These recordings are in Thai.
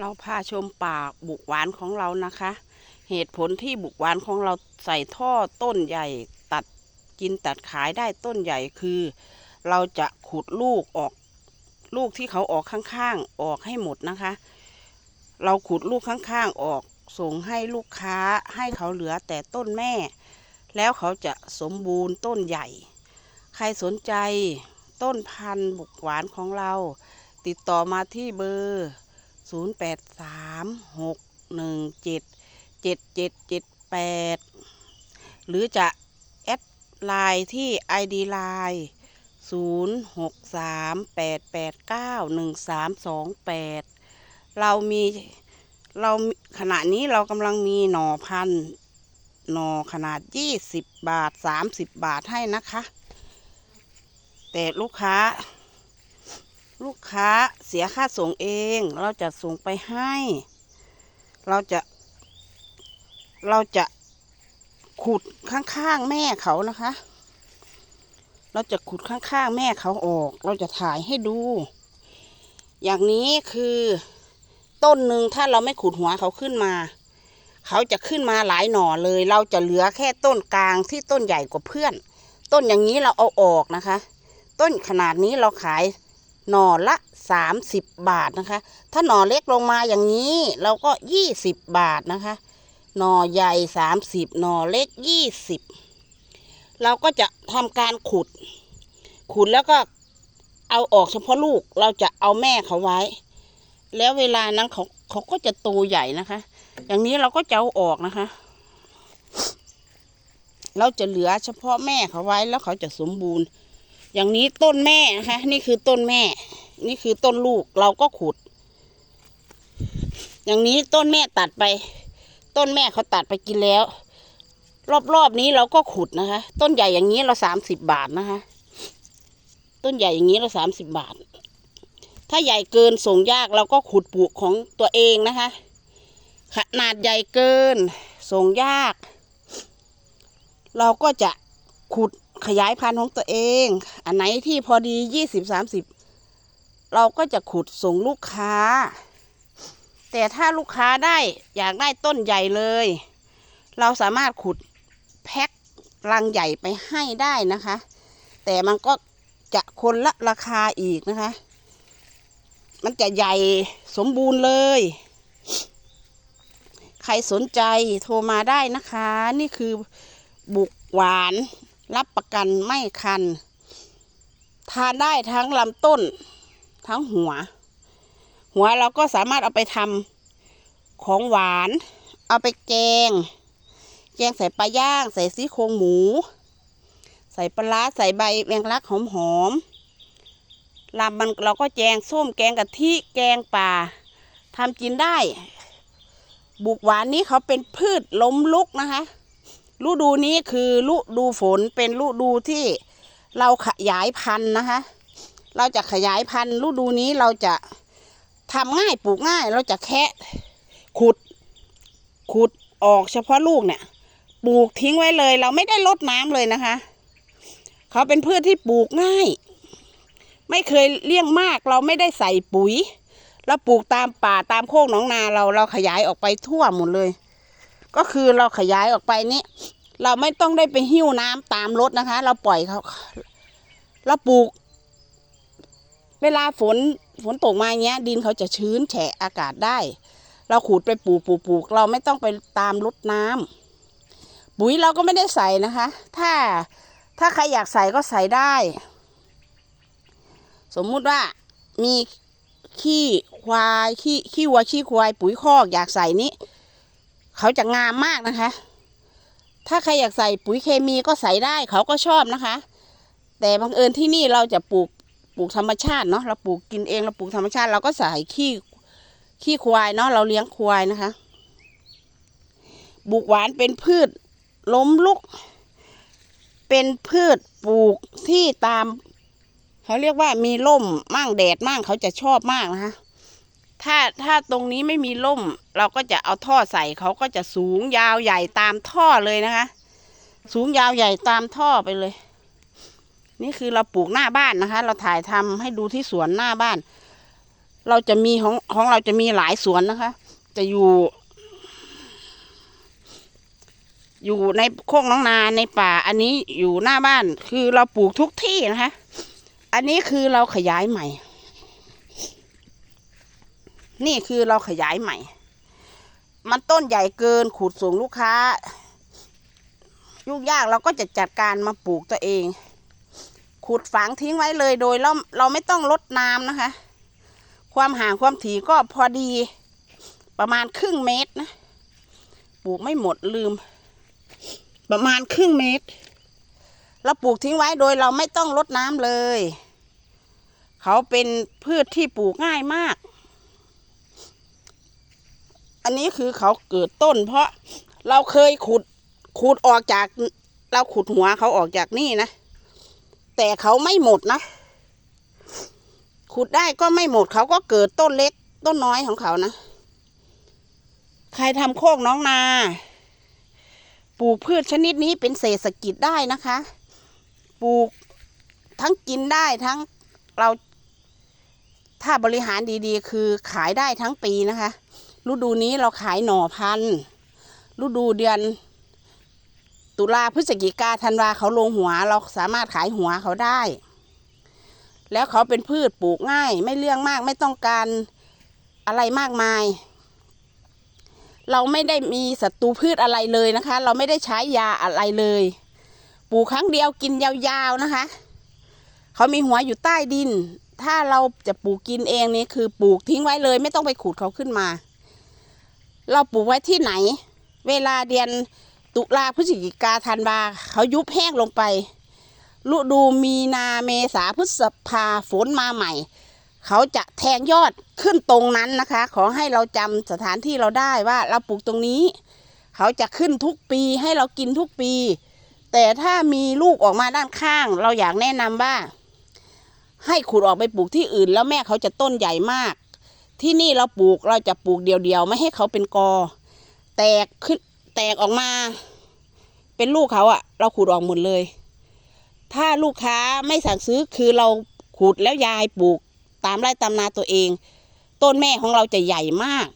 เราพาชมป่าบุกหวานของเรานะคะ เหตุผลที่บุกหวานของเราใส่ท่อต้นใหญ่ตัดกินตัดขายได้ต้นใหญ่คือ เราจะขุดลูกออกลูกที่เขาออกข้างๆออกให้หมดนะคะ เราขุดลูกข้างๆออกส่งให้ลูกค้าให้เขาเหลือแต่ต้นแม่ แล้วเขาจะสมบูรณ์ต้นใหญ่ ใครสนใจต้นพันธุ์บุกหวานของเรา ติดต่อมาที่เบอร์ 0 8 3 6 1 7 7 7 7 8หรือจะแอดไลน์ที่ ID ไลน์0 6 3 8 8 9 1 3 2 8เรามีเราขณะนี้เรากำลังมีหน่อพันธุ์หน่อขนาด20บาท30บาทให้นะคะ แต่ลูกค้า ลูกค้า สียค่าส่งเอง เราจะส่งไปให้ เราจะ เราจะขุดข้างๆแม่เขานะคะ เราจะขุดข้างๆแม่เขาออก เราจะถ่ายให้ดู อย่างนี้คือต้นหนึ่งถ้าเราไม่ขุดหัวเขาขึ้นมา เขาจะขึ้นมาหลายหน่อเลย เราจะเหลือแค่ต้นกลางที่ต้นใหญ่กว่าเพื่อน ต้นอย่างนี้เราเอาออกนะคะ ต้นขนาดนี้เราขาย หน่อละ 30 บาทนะคะ ถ้าหน่อเล็กลงมาอย่างนี้เราก็ 20 บาทนะคะ หน่อใหญ่ 30 หน่อเล็ก 20 เราก็จะทำการขุด ขุดแล้วก็เอาออกเฉพาะลูกเราจะเอาแม่เขาไว้ แล้วเวลานั้นเขาเขาก็จะโตใหญ่นะคะ อย่างนี้เราก็จะเอาออกนะคะ เราจะเหลือเฉพาะแม่เขาไว้แล้วเขาจะสมบูรณ์ อย่างนี้ต้นแม่นะคะนี่คือต้นแม่ นี่คือต้นลูกเราก็ขุด อย่างนี้ต้นแม่ตัดไป ต้นแม่เขาตัดไปกินแล้ว รอบๆนี้เราก็ขุดนะคะ ต้นใหญ่อย่างนี้เราสามสิบบาทนะคะ ต้นใหญ่อย่างนี้เราสามสิบบาท ถ้าใหญ่เกินส่งยากเราก็ขุดปลูกของตัวเองนะคะ ขนาดใหญ่เกินส่งยาก เราก็จะขุด ขยายพันธุ์ของตัวเอง อันไหนที่พอดียี่สิบสามสิบเราก็จะขุดส่งลูกค้า แต่ถ้าลูกค้าได้อยากได้ต้นใหญ่เลย เราสามารถขุดแพ็คลังใหญ่ไปให้ได้นะคะ แต่มันก็จะคนละราคาอีกนะคะ มันจะใหญ่สมบูรณ์เลย ใครสนใจโทรมาได้นะคะ นี่คือบุกหวาน รับประกันไม่คัน ทานได้ทั้งลำต้น ทั้งหัว หัวเราก็สามารถเอาไปทำของหวาน เอาไปแกง แกงใส่ปลาย่าง ใส่ซี่โครงหมู ใส่ปลาใส่ใบแมงลักหอมๆลำมันเราก็แจงส้มแกงกะทิแกงป่าทำกินได้ บุกหวานนี้เขาเป็นพืชล้มลุกนะคะ ฤดูนี้คือฤดูฝนเป็นฤดูที่เราขยายพันธุ์นะคะ เราจะขยายพันธุ์ฤดูนี้เราจะทำง่ายปลูกง่าย เราจะแคะขุดขุดออกเฉพาะลูกเนี่ย ปลูกทิ้งไว้เลย เราไม่ได้ลดน้ำเลยนะคะ เขาเป็นพืชที่ปลูกง่าย ไม่เคยเลี้ยงมาก เราไม่ได้ใส่ปุ๋ยเราปลูกตามป่าตามโคกหนองนาเราเราขยายออกไปทั่วหมดเลย ก็คือเราขยายออกไปนี้ เราไม่ต้องได้ไปหิ้วน้ำตามรถนะคะ เราปล่อยเขาเราปลูก เวลาฝนฝนตกมาเงี้ย ดินเขาจะชื้นแฉะอากาศได้ เราขูดไปปลูกปลูกปลูกเราไม่ต้องไปตามรดน้ำปุ๋ยเราก็ไม่ได้ใส่นะคะ ถ้าถ้าใครอยากใส่ก็ใส่ได้ สมมุติว่ามีขี้ควายขี้ขี้วัวขี้ควายปุ๋ยคอกอยากใส่นี้เขาจะงามมากนะคะ ถ้าใครอยากใส่ปุ๋ยเคมีก็ใส่ได้เขาก็ชอบนะคะ แต่บังเอิญที่นี่เราจะปลูกปลูกธรรมชาติเนาะเราปลูกกินเองเราปลูกธรรมชาติเราก็ใส่ขี้ขี้ควายเนาะเราเลี้ยงควายนะคะ บุกหวานเป็นพืชล้มลุก เป็นพืชปลูกที่ตาม เขาเรียกว่ามีร่มมั่งแดดมั่งเขาจะชอบมากนะคะ ถ้าถ้าตรงนี้ไม่มีร่ม เราก็จะเอาท่อใส่เขาก็จะสูงยาวใหญ่ตามท่อเลยนะคะ สูงยาวใหญ่ตามท่อไปเลย นี่คือเราปลูกหน้าบ้านนะคะ เราถ่ายทำให้ดูที่สวนหน้าบ้าน เราจะมีของของเราจะมีหลายสวนนะคะ จะอยู่ อยู่ในโคกน้องนาในป่า อันนี้อยู่หน้าบ้านคือเราปลูกทุกที่นะคะ อันนี้คือเราขยายใหม่ นี่คือเราขยายใหม่ มันต้นใหญ่เกินขูดส่งลูกค้า ยุ่งยากเราก็จะจัดการมาปลูกตัวเอง ขุดฝังทิ้งไว้เลยโดยเราเราไม่ต้องลดน้ำนะคะ ความห่างความถี่ก็พอดีประมาณครึ่งเมตรนะ ปลูกไม่หมดลืม ประมาณครึ่งเมตร เราปลูกทิ้งไว้โดยเราไม่ต้องลดน้ำเลย เขาเป็นพืชที่ปลูกง่ายมาก อันนี้คือเขาเกิดต้น เพราะเราเคยขุดขุดออกจากเราขุดหัวเขาออกจากนี่นะ แต่เขาไม่หมดนะ ขุดได้ก็ไม่หมดเขาก็เกิดต้นเล็กต้นน้อยของเขานะ ใครทำโคกน้องนา ปลูกพืชชนิดนี้เป็นเศรษฐกิจได้นะคะ ปลูกทั้งกินได้ทั้งเราถ้าบริหารดีๆ คือขายได้ทั้งปีนะคะ ฤดูนี้เราขายหน่อพันธุ์ฤดูเดือน ตุลาพฤศจิกาธันวาเขาลงหัว เราสามารถขายหัวเขาได้ แล้วเขาเป็นพืชปลูกง่าย ไม่เรื่องมากไม่ต้องการอะไรมากมาย เราไม่ได้มีศัตรูพืชอะไรเลยนะคะ เราไม่ได้ใช้ยาอะไรเลย ปลูกครั้งเดียวกินยาวๆนะคะ เขามีหัวอยู่ใต้ดิน ถ้าเราจะปลูกกินเองนี่คือปลูกทิ้งไว้เลย ไม่ต้องไปขุดเขาขึ้นมา เราปลูกไว้ที่ไหน เวลาเดือนตุลาพฤศจิกาธันวาเขายุบแห้งลงไปฤดูมีนาเมษาพฤษภาฝนมาใหม่ เขาจะแทงยอดขึ้นตรงนั้นนะคะ ขอให้เราจำสถานที่เราได้ว่าเราปลูกตรงนี้ เขาจะขึ้นทุกปีให้เรากินทุกปี แต่ถ้ามีลูกออกมาด้านข้าง เราอยากแนะนำว่า ให้ขุดออกไปปลูกที่อื่น แล้วแม่เขาจะต้นใหญ่มาก ที่นี่เราปลูกเราจะปลูกเดียวๆไม่ให้เขาเป็นกอ แตกขึ้นแตกออกมา เป็นลูกเขาอะเราขูดออกหมดเลย ถ้าลูกค้าไม่สั่งซื้อคือเราขูดแล้วยายปลูกตามไร่ตามนาตัวเอง ต้นแม่ของเราจะใหญ่มาก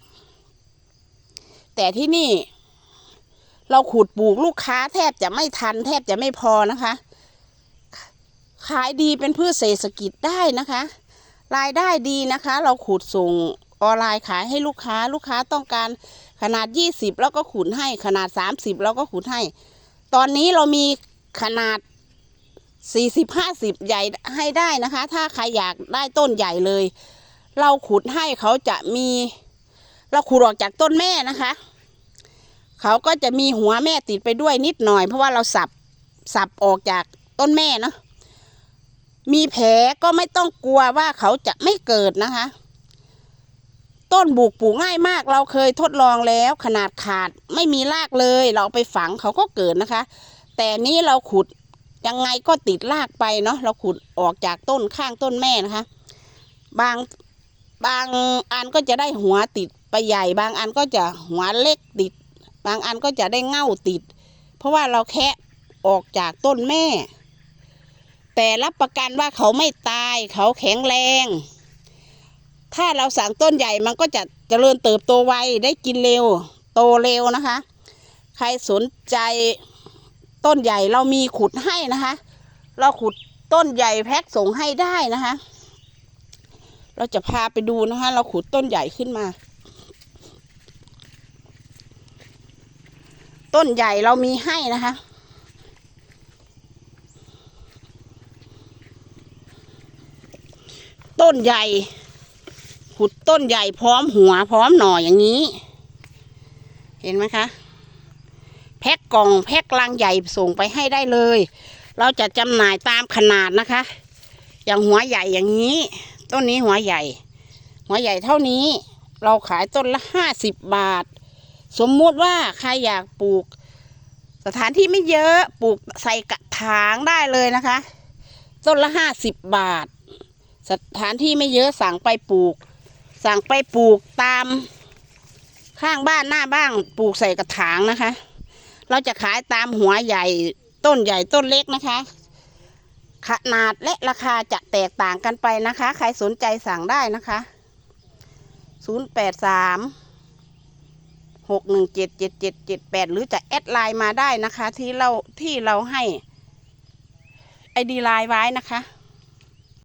แต่ที่นี่ เราขูดปลูกลูกค้าแทบจะไม่ทัน แทบจะไม่พอนะคะ ขายดีเป็นพืชเศรษฐกิจได้นะคะ รายได้ดีนะคะ เราขูดส่งออนไลน์ขายให้ลูกค้าลูกค้าต้องการขนาด 20 แล้วก็ขุนให้ขนาด 30 แล้วก็ขุนให้ ตอนนี้เรามีขนาด 40 50 ใหญ่ให้ได้นะคะ ถ้าใครอยากได้ต้นใหญ่เลย เราขุดให้เขาจะมี เราขุดออกจากต้นแม่นะคะ เขาก็จะมีหัวแม่ติดไปด้วยนิดหน่อย เพราะว่าเราสับสับออกจากต้นแม่เนาะ มีแผลก็ไม่ต้องกลัวว่าเขาจะไม่เกิดนะคะ ต้นบุกปลูกง่ายมาก เราเคยทดลองแล้ว ขนาดขาดไม่มีรากเลย เราไปฝังเขาก็เกิดนะคะ แต่นี้เราขุดยังไงก็ติดรากไปเนาะเราขุดออกจากต้นข้างต้นแม่นะคะ บางบางอันก็จะได้หัวติดไปใหญ่ บางอันก็จะหัวเล็กติด บางอันก็จะได้เง่าติด เพราะว่าเราแคะออกจากต้นแม่ แต่รับประกันว่าเขาไม่ตายเขาแข็งแรง ถ้าเราสั่งต้นใหญ่มันก็จะเจริญเติบโตไวได้กินเร็ว โตเร็วนะคะ ใครสนใจต้นใหญ่เรามีขุดให้นะคะ เราขุดต้นใหญ่แพ็คส่งให้ได้นะคะ เราจะพาไปดูนะคะ เราขุดต้นใหญ่ขึ้นมา ต้นใหญ่เรามีให้นะคะ ต้นใหญ่ขุดต้นใหญ่พร้อมหัวพร้อมหน่ออย่างนี้ เห็นไหมคะ แพ็คกล่องแพ็คลังใหญ่ส่งไปให้ได้เลย เราจะจำหน่ายตามขนาดนะคะ อย่างหัวใหญ่อย่างนี้ ต้นนี้หัวใหญ่ หัวใหญ่เท่านี้ เราขายต้นละห้าสิบบาท สมมุติว่าใครอยากปลูก สถานที่ไม่เยอะปลูกใส่กระถางได้เลยนะคะ ต้นละห้าสิบบาท สถานที่ไม่เยอะสั่งไปปลูก สั่งไปปลูกตามข้างบ้านหน้าบ้านปลูกใส่กระถางนะคะ เราจะขายตามหัวใหญ่ต้นใหญ่ต้นเล็กนะคะ ขนาดและราคาจะแตกต่างกันไปนะคะ ใครสนใจสั่งได้นะคะศูนย์แปดสามหกหนึ่งเจ็ดเจ็ดเจ็ดเจ็ดแปดหรือจะแอดไลน์มาได้นะคะ ที่เราที่เราให้ไอดีไลน์ไว้นะคะ